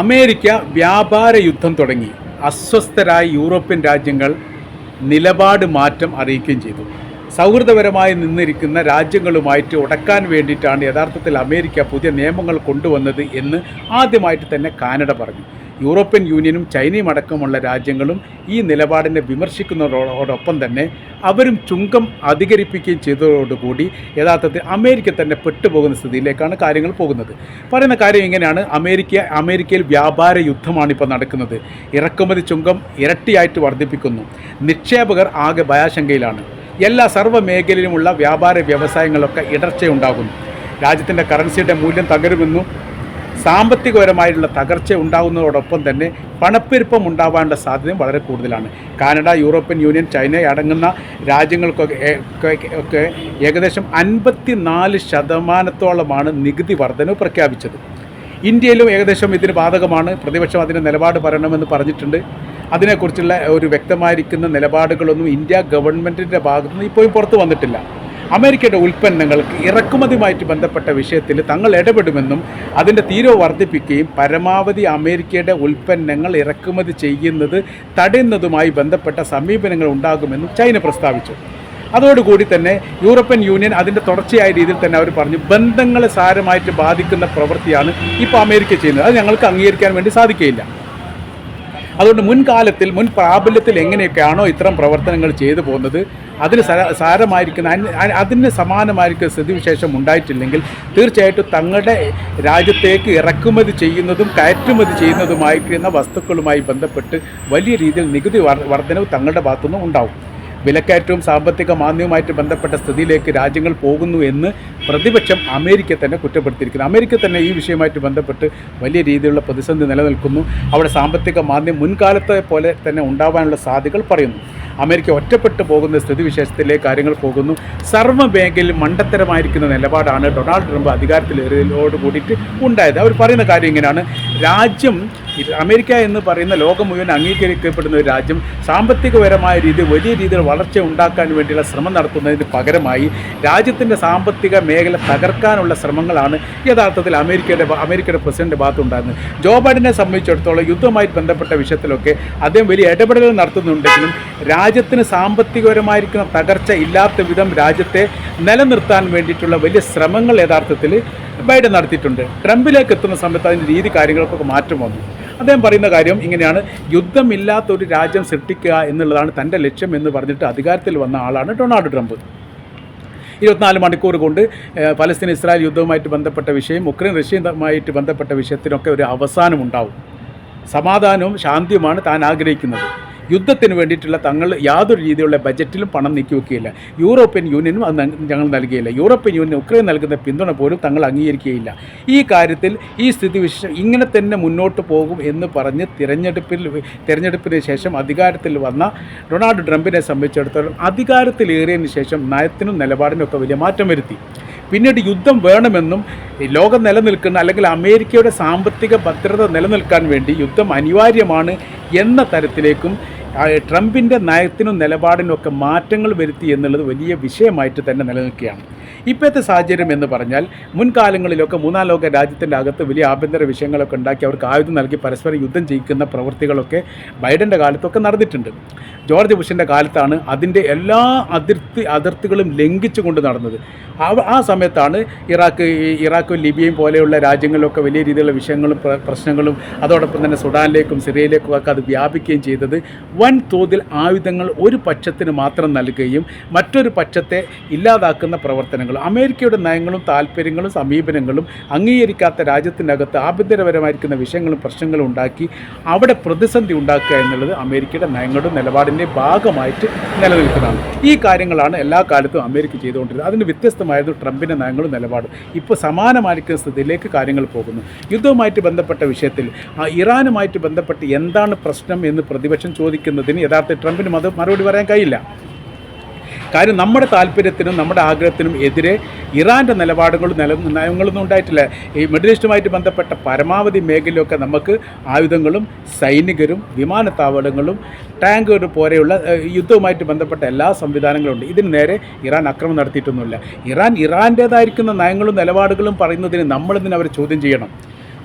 America വ്യാപാര യുദ്ധം തുടങ്ങി. അസ്വസ്ഥരായ യൂറോപ്യൻ രാജ്യങ്ങൾ നിലപാട് മാറ്റം അറിയിക്കുകയും ചെയ്തു. സൗഹൃദപരമായി നിന്നിരിക്കുന്ന രാജ്യങ്ങളുമായിട്ട് ഉടക്കാൻ വേണ്ടിയിട്ടാണ് യഥാർത്ഥത്തിൽ അമേരിക്ക പുതിയ നിയമങ്ങൾ കൊണ്ടുവന്നത് എന്ന് ആദ്യമായിട്ട് തന്നെ കാനഡ പറഞ്ഞു. യൂറോപ്യൻ യൂണിയനും ചൈനയും അടക്കമുള്ള രാജ്യങ്ങളും ഈ നിലപാടിനെ വിമർശിക്കുന്നതോടൊപ്പം തന്നെ അവരും ചുങ്കം അധികരിപ്പിക്കുകയും ചെയ്തതോടുകൂടി യഥാർത്ഥത്തിൽ അമേരിക്ക തന്നെ പെട്ടുപോകുന്ന സ്ഥിതിയിലേക്കാണ് കാര്യങ്ങൾ പോകുന്നത്. പറയുന്ന കാര്യം ഇങ്ങനെയാണ്. അമേരിക്ക അമേരിക്കയിൽ വ്യാപാര യുദ്ധമാണ് ഇപ്പോൾ നടക്കുന്നത്. ഇറക്കുമതി ചുങ്കം ഇരട്ടിയായിട്ട് വർദ്ധിപ്പിക്കുന്നു. നിക്ഷേപകർ ആകെ ഭയാശങ്കയിലാണ്. എല്ലാ സർവ മേഖലയിലുമുള്ള വ്യാപാര വ്യവസായങ്ങളൊക്കെ ഇടർച്ചയുണ്ടാകുന്നു. രാജ്യത്തിന്റെ കറൻസിയുടെ മൂല്യം തകരുമെന്നും സാമ്പത്തികപരമായിട്ടുള്ള തകർച്ച ഉണ്ടാകുന്നതോടൊപ്പം തന്നെ പണപ്പെരുപ്പം ഉണ്ടാവാനുള്ള സാധ്യതയും വളരെ കൂടുതലാണ്. കാനഡ യൂറോപ്യൻ യൂണിയൻ ചൈന അടങ്ങുന്ന രാജ്യങ്ങൾക്കൊക്കെ ഒക്കെ- ഏകദേശം അൻപത്തി നാല് ശതമാനത്തോളമാണ് നികുതി വർധനവ് പ്രഖ്യാപിച്ചത്. ഇന്ത്യയിലും ഏകദേശം ഇതിന് ബാധകമാണ്. പ്രതിപക്ഷം അതിന് നിലപാട് പറയണമെന്ന് പറഞ്ഞിട്ടുണ്ട്. അതിനെക്കുറിച്ചുള്ള ഒരു വ്യക്തമായിരിക്കുന്ന നിലപാടുകളൊന്നും ഇന്ത്യ ഗവൺമെന്റിന്റെ ഭാഗത്തുനിന്ന് ഇപ്പോഴും പുറത്തു വന്നിട്ടില്ല. അമേരിക്കയുടെ ഉൽപ്പന്നങ്ങൾക്ക് ഇറക്കുമതിയുമായിട്ട് ബന്ധപ്പെട്ട വിഷയത്തിൽ തങ്ങൾ ഇടപെടുമെന്നും അതിന്റെ തീരോ വർദ്ധിപ്പിക്കുകയും പരമാവധി അമേരിക്കയുടെ ഉൽപ്പന്നങ്ങൾ ഇറക്കുമതി ചെയ്യുന്നത് തടയുന്നതുമായി ബന്ധപ്പെട്ട സമീപനങ്ങൾ ഉണ്ടാകുമെന്നും ചൈന പ്രസ്താവിച്ചു. അതോടുകൂടി തന്നെ യൂറോപ്യൻ യൂണിയൻ അതിന്റെ തുടർച്ചയായ രീതിയിൽ തന്നെ അവർ പറഞ്ഞു ബന്ധങ്ങളെ സാരമായിട്ട് ബാധിക്കുന്ന പ്രവൃത്തിയാണ് ഇപ്പോൾ അമേരിക്ക ചെയ്യുന്നത്. അത് ഞങ്ങൾക്ക് അംഗീകരിക്കാൻ വേണ്ടി സാധിക്കുകയില്ല. അതുകൊണ്ട് മുൻകാലത്തിൽ മുൻ പ്രാബല്യത്തിൽ എങ്ങനെയൊക്കെയാണോ ഇത്തരം പ്രവർത്തനങ്ങൾ ചെയ്തു പോകുന്നത് അതിന് സാരമായിരിക്കുന്ന അതിന് സമാനമായിരിക്കുന്ന സ്ഥിതിവിശേഷം ഉണ്ടായിട്ടില്ലെങ്കിൽ തീർച്ചയായിട്ടും തങ്ങളുടെ രാജ്യത്തേക്ക് ഇറക്കുമതി ചെയ്യുന്നതും കയറ്റുമതി ചെയ്യുന്നതുമായിരിക്കുന്ന വസ്തുക്കളുമായി ബന്ധപ്പെട്ട് വലിയ രീതിയിൽ നികുതി വർ- വർധനവ് തങ്ങളുടെ ഭാഗത്തുനിന്നും ഉണ്ടാവും. വിലക്കയറ്റവും സാമ്പത്തിക മാന്ദ്യവുമായിട്ട് ബന്ധപ്പെട്ട സ്ഥിതിയിലേക്ക് രാജ്യങ്ങൾ പോകുന്നു എന്ന് പ്രതിപക്ഷം അമേരിക്ക തന്നെ കുറ്റപ്പെടുത്തിയിരിക്കുന്നു. അമേരിക്ക തന്നെ ഈ വിഷയമായിട്ട് ബന്ധപ്പെട്ട് വലിയ രീതിയിലുള്ള പ്രതിസന്ധി നിലനിൽക്കുന്നു. അവിടെ സാമ്പത്തിക മാന്ദ്യം മുൻകാലത്തെ പോലെ തന്നെ ഉണ്ടാവാനുള്ള സാധ്യതകൾ പറയുന്നു. അമേരിക്ക ഒറ്റപ്പെട്ടു പോകുന്ന സ്ഥിതിവിശേഷത്തിലെ കാര്യങ്ങൾ പോകുന്നു. സർവ മേഖലയിൽ മണ്ടത്തരമായിരിക്കുന്ന നിലപാടാണ് ഡൊണാൾഡ് ട്രംപ് അധികാരത്തിലേറിയതോട് കൂടിയിട്ട് ഉണ്ടായത്. അവർ പറയുന്ന കാര്യം ഇങ്ങനെയാണ്. രാജ്യം അമേരിക്ക എന്ന് പറയുന്ന ലോകം മുഴുവൻ അംഗീകരിക്കപ്പെടുന്ന ഒരു രാജ്യം സാമ്പത്തികപരമായ രീതിയിൽ വലിയ രീതിയിൽ വളർച്ച ഉണ്ടാക്കാൻ വേണ്ടിയുള്ള ശ്രമം നടത്തുന്നതിന് പകരമായി രാജ്യത്തിന്റെ സാമ്പത്തിക മേഖല തകർക്കാനുള്ള ശ്രമങ്ങളാണ് യഥാർത്ഥത്തിൽ അമേരിക്കയുടെ അമേരിക്കയുടെ പ്രസിഡന്റ് ഭാഗത്തുണ്ടായിരുന്നത്. ജോ ബൈഡനെ സംബന്ധിച്ചിടത്തോളം യുദ്ധവുമായി ബന്ധപ്പെട്ട വിഷയത്തിലൊക്കെ അദ്ദേഹം വലിയ ഇടപെടലുകൾ നടത്തുന്നുണ്ടെങ്കിലും രാജ്യത്തിന് സാമ്പത്തികപരമായിരിക്കുന്ന തകർച്ച ഇല്ലാത്ത വിധം രാജ്യത്തെ നിലനിർത്താൻ വേണ്ടിയിട്ടുള്ള വലിയ ശ്രമങ്ങൾ യഥാർത്ഥത്തിൽ ബൈഡൻ നടത്തിയിട്ടുണ്ട്. ട്രംപിലേക്ക് എത്തുന്ന സമയത്ത് അതിന്റെ രീതി കാര്യങ്ങൾക്കൊക്കെ മാറ്റം വന്നു. അദ്ദേഹം പറയുന്ന കാര്യം ഇങ്ങനെയാണ്. യുദ്ധമില്ലാത്ത ഒരു രാജ്യം സൃഷ്ടിക്കുക എന്നുള്ളതാണ് തന്റെ ലക്ഷ്യം എന്ന് പറഞ്ഞിട്ട് അധികാരത്തിൽ വന്ന ആളാണ് ഡൊണാൾഡ് ട്രംപ്. ഇരുപത്തിനാല് മണിക്കൂർ കൊണ്ട് പലസ്തീൻ ഇസ്രായേൽ യുദ്ധവുമായിട്ട് ബന്ധപ്പെട്ട വിഷയം ഉക്രൈൻ റഷ്യയുമായിട്ട് ബന്ധപ്പെട്ട വിഷയത്തിനൊക്കെ ഒരു അവസാനം ഉണ്ടാവും സമാധാനവും ശാന്തിയുമാണ് താൻ ആഗ്രഹിക്കുന്നത്. യുദ്ധത്തിന് വേണ്ടിയിട്ടുള്ള തങ്ങൾ യാതൊരു രീതിയിലുള്ള ബജറ്റിലും പണം നീക്കി നീക്കിവെക്കുകയില്ല. യൂറോപ്യൻ യൂണിയനും അത് ഞങ്ങൾ നൽകുകയില്ല യൂറോപ്യൻ യൂണിയൻ ഉക്രൈൻ നൽകുന്ന പിന്തുണ പോലും തങ്ങൾ അംഗീകരിക്കുകയില്ല. ഈ കാര്യത്തിൽ ഈ സ്ഥിതിവിശേഷം ഇങ്ങനെ തന്നെ മുന്നോട്ട് പോകും എന്ന് പറഞ്ഞ് തിരഞ്ഞെടുപ്പിൽ തിരഞ്ഞെടുപ്പിന് ശേഷം അധികാരത്തിൽ വന്ന ഡൊണാൾഡ് ട്രംപിനെ സംബന്ധിച്ചിടത്തോളം അധികാരത്തിലേറിയതിന് ശേഷം നയത്തിനും നിലപാടിനും ഒക്കെ വലിയ മാറ്റം വരുത്തി. പിന്നീട് യുദ്ധം വേണമെന്നും ലോകം നിലനിൽക്കുന്ന അല്ലെങ്കിൽ അമേരിക്കയുടെ സാമ്പത്തിക ഭദ്രത നിലനിൽക്കാൻ വേണ്ടി യുദ്ധം അനിവാര്യമാണ് എന്ന തരത്തിലേക്കും ട്രംപിന്റെ നയത്തിനും നിലപാടിനും ഒക്കെ മാറ്റങ്ങൾ വരുത്തി എന്നുള്ളത് വലിയ വിഷയമായിട്ട് തന്നെ നിലനിൽക്കുകയാണ്. ഇപ്പോഴത്തെ സാഹചര്യം എന്ന് പറഞ്ഞാൽ മുൻകാലങ്ങളിലൊക്കെ മൂന്നാം ലോക രാജ്യത്തിന്റെ അകത്ത് വലിയ ആഭ്യന്തര വിഷയങ്ങളൊക്കെ ഉണ്ടാക്കി അവർക്ക് ആയുധം നൽകി പരസ്പരം യുദ്ധം ചെയ്യിക്കുന്ന പ്രവൃത്തികളൊക്കെ ബൈഡന്റെ കാലത്തൊക്കെ നടന്നിട്ടുണ്ട്. ജോർജ് ബുഷിന്റെ കാലത്താണ് അതിന്റെ എല്ലാ അതിർത്തി അതിർത്തികളും ലംഘിച്ചുകൊണ്ട് നടന്നത്. ആ- സമയത്താണ് ഇറാഖ് ഇറാഖും ലിബിയയും പോലെയുള്ള രാജ്യങ്ങളിലൊക്കെ വലിയ രീതിയിലുള്ള വിഷയങ്ങളും പ്രശ്നങ്ങളും അതോടൊപ്പം തന്നെ സുഡാനിലേക്കും സിറിയയിലേക്കും ഒക്കെ അത് വ്യാപിക്കുകയും ചെയ്തത് വൻ തോതിൽ ആയുധങ്ങൾ ഒരു പക്ഷത്തിന് മാത്രം നൽകുകയും മറ്റൊരു പക്ഷത്തെ ഇല്ലാതാക്കുന്ന പ്രവർത്തനങ്ങൾ അമേരിക്കയുടെ നയങ്ങളും താല്പര്യങ്ങളും സമീപനങ്ങളും അംഗീകരിക്കാത്ത രാജ്യത്തിനകത്ത് ആഭ്യന്തരപരമായിരിക്കുന്ന വിഷയങ്ങളും പ്രശ്നങ്ങളും ഉണ്ടാക്കി അവിടെ പ്രതിസന്ധി ഉണ്ടാക്കുക എന്നുള്ളത് അമേരിക്കയുടെ നയങ്ങളുടെ നിലപാടിന്റെ ഭാഗമായിട്ട് നിലനിൽക്കുന്നതാണ്. ഈ കാര്യങ്ങളാണ് എല്ലാ കാലത്തും അമേരിക്ക ചെയ്തുകൊണ്ടിരുന്നത്. അതിന് വ്യത്യസ്തമായത് ട്രംപിന്റെ നയങ്ങളും നിലപാടും. ഇപ്പോൾ സമാനമായിരിക്കുന്ന സ്ഥിതിയിലേക്ക് കാര്യങ്ങൾ പോകുന്നു. യുദ്ധവുമായിട്ട് ബന്ധപ്പെട്ട വിഷയത്തിൽ ഇറാനുമായിട്ട് ബന്ധപ്പെട്ട് എന്താണ് പ്രശ്നം എന്ന് പ്രതിപക്ഷം ചോദിക്കുന്നതിന് യഥാർത്ഥ ട്രംപിന് അത് മറുപടി പറയാൻ കഴിയില്ല. കാര്യം നമ്മുടെ താല്പര്യത്തിനും നമ്മുടെ ആഗ്രഹത്തിനും എതിരെ ഇറാന്റെ നിലപാടുകളും നില നയങ്ങളൊന്നും ഉണ്ടായിട്ടില്ല. ഈ മിഡിൽ ഈസ്റ്റുമായിട്ട് ബന്ധപ്പെട്ട പരമാവധി മേഖലയൊക്കെ നമുക്ക് ആയുധങ്ങളും സൈനികരും വിമാനത്താവളങ്ങളും ടാങ്കുകൾ പോലെയുള്ള യുദ്ധവുമായിട്ട് ബന്ധപ്പെട്ട എല്ലാ സംവിധാനങ്ങളും ഉണ്ട് ഇതിന് നേരെ ഇറാൻ ആക്രമണം നടത്തിയിട്ടൊന്നുമില്ല. ഇറാൻ ഇറാന്റേതായിരിക്കുന്ന നയങ്ങളും നിലപാടുകളും പറയുന്നതിന് നമ്മളിതിനെ അവരെ ചോദ്യം ചെയ്യണം?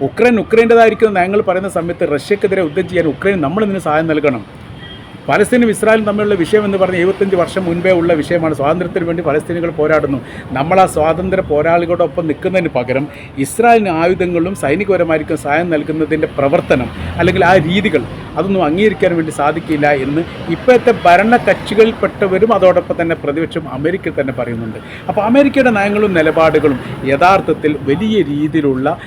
ഉക്രൈൻ ഉക്രൈന്റെതായിരിക്കുന്ന നയങ്ങൾ പറയുന്ന സമയത്ത് റഷ്യക്കെതിരെ യുദ്ധം ചെയ്യാൻ ഉക്രൈൻ നമ്മളിതിന് സഹായം നൽകണം? പലസ്തീനും ഇസ്രായേലും തമ്മിലുള്ള വിഷയം എന്ന് പറഞ്ഞാൽ എഴുപത്തഞ്ച് വർഷം മുൻപേ ഉള്ള വിഷയമാണ്. സ്വാതന്ത്ര്യത്തിന് വേണ്ടി പലസ്തീനുകൾ പോരാടുന്നു. നമ്മൾ ആ സ്വാതന്ത്ര്യ പോരാളികളോടൊപ്പം നിൽക്കുന്നതിന് പകരം ഇസ്രായേലിന് ആയുധങ്ങളും സൈനികപരമായിരിക്കും സഹായം നൽകുന്നതിന്റെ പ്രവർത്തനം അല്ലെങ്കിൽ ആ രീതികൾ അതൊന്നും അംഗീകരിക്കാൻ വേണ്ടി സാധിക്കില്ല എന്ന് ഇപ്പോഴത്തെ ഭരണ കക്ഷികളിൽപ്പെട്ടവരും അതോടൊപ്പം തന്നെ പ്രതിപക്ഷം അമേരിക്ക തന്നെ പറയുന്നുണ്ട്. അപ്പോൾ അമേരിക്കയുടെ നയങ്ങളും നിലപാടുകളും യഥാർത്ഥത്തിൽ വലിയ രീതിയിലുള്ള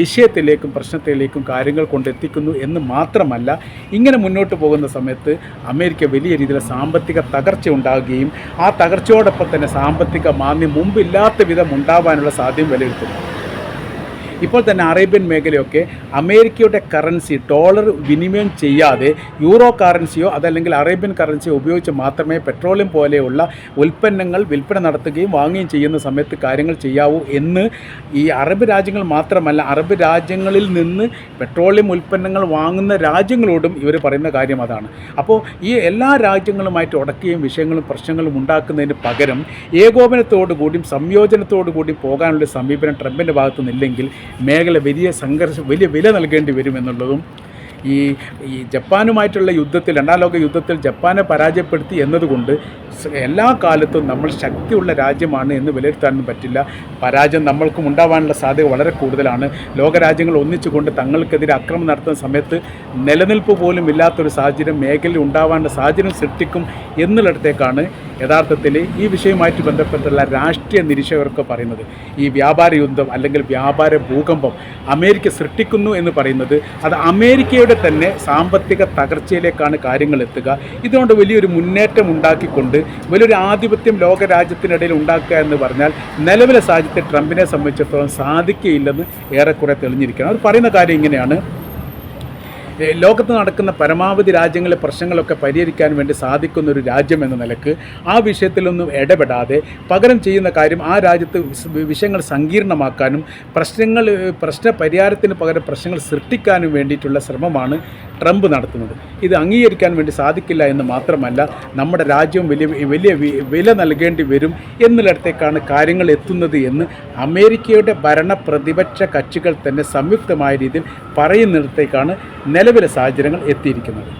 വിഷയത്തിലേക്കും പ്രശ്നത്തിലേക്കും കാര്യങ്ങൾ കൊണ്ടെത്തിക്കുന്നു എന്ന് മാത്രമല്ല ഇങ്ങനെ മുന്നോട്ട് പോകുന്ന സമയത്ത് അമേരിക്ക വലിയ രീതിയിലുള്ള സാമ്പത്തിക തകർച്ച ഉണ്ടാകുകയും ആ തകർച്ചയോടൊപ്പം തന്നെ സാമ്പത്തിക മാന്ദ്യം മുമ്പില്ലാത്ത വിധം ഉണ്ടാവാനുള്ള സാധ്യത വിലയിരുത്തുന്നു. ഇപ്പോൾ തന്നെ അറേബ്യൻ മേഖലയൊക്കെ അമേരിക്കയുടെ കറൻസി ഡോളർ വിനിമയം ചെയ്യാതെ യൂറോ കറൻസിയോ അതല്ലെങ്കിൽ അറേബ്യൻ കറൻസിയോ ഉപയോഗിച്ച് മാത്രമേ പെട്രോളിയം പോലെയുള്ള ഉൽപ്പന്നങ്ങൾ വിൽപ്പന നടത്തുകയും വാങ്ങുകയും ചെയ്യുന്ന സമയത്ത് കാര്യങ്ങൾ ചെയ്യാവൂ എന്ന് ഈ അറബ് രാജ്യങ്ങൾ മാത്രമല്ല അറബ് രാജ്യങ്ങളിൽ നിന്ന് പെട്രോളിയം ഉൽപ്പന്നങ്ങൾ വാങ്ങുന്ന രാജ്യങ്ങളോടും ഇവർ പറയുന്ന കാര്യം അതാണ്. അപ്പോൾ ഈ എല്ലാ രാജ്യങ്ങളുമായിട്ട് ഉടക്കുകയും വിഷയങ്ങളും പ്രശ്നങ്ങളും ഉണ്ടാക്കുന്നതിന് പകരം ഏകോപനത്തോടു കൂടിയും സംയോജനത്തോടു കൂടി പോകാനുള്ള സമീപനം ട്രംപിന്റെ ഭാഗത്തു നിന്നില്ലെങ്കിൽ മേഖല വലിയ സംഘർഷം വലിയ വില നൽകേണ്ടി വരുമെന്നുള്ളതും ഈ ഈ ജപ്പാനുമായിട്ടുള്ള യുദ്ധത്തിൽ രണ്ടാം ലോക യുദ്ധത്തിൽ ജപ്പാനെ പരാജയപ്പെടുത്തി എന്നതുകൊണ്ട് എല്ലാ കാലത്തും നമ്മൾ ശക്തിയുള്ള രാജ്യമാണ് എന്ന് വിലയിരുത്താനൊന്നും പറ്റില്ല. പരാജയം നമ്മൾക്കും ഉണ്ടാവാനുള്ള സാധ്യത വളരെ കൂടുതലാണ്. ലോകരാജ്യങ്ങൾ ഒന്നിച്ചുകൊണ്ട് തങ്ങൾക്കെതിരെ അക്രമം നടത്തുന്ന സമയത്ത് നിലനിൽപ്പ് പോലും ഇല്ലാത്തൊരു സാഹചര്യം മേഖലയിൽ ഉണ്ടാവാനുള്ള സാഹചര്യം സൃഷ്ടിക്കും എന്നുള്ളിടത്തേക്കാണ് യഥാർത്ഥത്തിൽ ഈ വിഷയവുമായിട്ട് ബന്ധപ്പെട്ടുള്ള രാഷ്ട്രീയ നിരീക്ഷകർക്ക് പറയുന്നത്. ഈ വ്യാപാര യുദ്ധം അല്ലെങ്കിൽ വ്യാപാര ഭൂകമ്പം അമേരിക്ക സൃഷ്ടിക്കുന്നു എന്ന് പറയുന്നത്. അത് അമേരിക്കയുടെ തന്നെ സാമ്പത്തിക തകർച്ചയിലേക്കാണ് കാര്യങ്ങൾ എത്തുക. ഇതുകൊണ്ട് വലിയൊരു മുന്നേറ്റം ഉണ്ടാക്കിക്കൊണ്ട് വലിയൊരു ആധിപത്യം ലോകരാജ്യത്തിനിടയിൽ ഉണ്ടാക്കുക എന്ന് പറഞ്ഞാൽ നിലവിലെ സാഹചര്യത്തിൽ ട്രംപിനെ സംബന്ധിച്ചിടത്തോളം സാധിക്കുകയില്ലെന്ന് ഏറെക്കുറെ തെളിഞ്ഞിരിക്കുകയാണ്. അവർ പറയുന്ന കാര്യം ഇങ്ങനെയാണ്. ലോകത്ത് നടക്കുന്ന പരമാവധി രാജ്യങ്ങളെ പ്രശ്നങ്ങളൊക്കെ പരിഹരിക്കാൻ വേണ്ടി സാധിക്കുന്ന ഒരു രാജ്യം എന്ന നിലയ്ക്ക് ആ വിഷയത്തിലൊന്നും ഇടപെടാതെ പകരം ചെയ്യുന്ന കാര്യം ആ രാജ്യത്ത് വിഷയങ്ങൾ സങ്കീർണമാക്കാനും പ്രശ്നങ്ങൾ പ്രശ്ന പരിഹാരത്തിന് പകരം പ്രശ്നങ്ങൾ സൃഷ്ടിക്കാനും വേണ്ടിയിട്ടുള്ള ശ്രമമാണ് ട്രംപ് നടത്തുന്നത്. ഇത് അംഗീകരിക്കാൻ വേണ്ടി സാധിക്കില്ല എന്ന് മാത്രമല്ല നമ്മുടെ രാജ്യം വലിയ വലിയ വില നൽകേണ്ടി വരും എന്നിടത്തേക്കാണ് കാര്യങ്ങൾ എത്തുന്നത് എന്ന് അമേരിക്കയുടെ ഭരണ പ്രതിപക്ഷ കക്ഷികൾ തന്നെ സംയുക്തമായ രീതിയിൽ പറയുന്നിടത്തേക്കാണ് നിലവിലെ സാഹചര്യങ്ങൾ എത്തിയിരിക്കുന്നത്.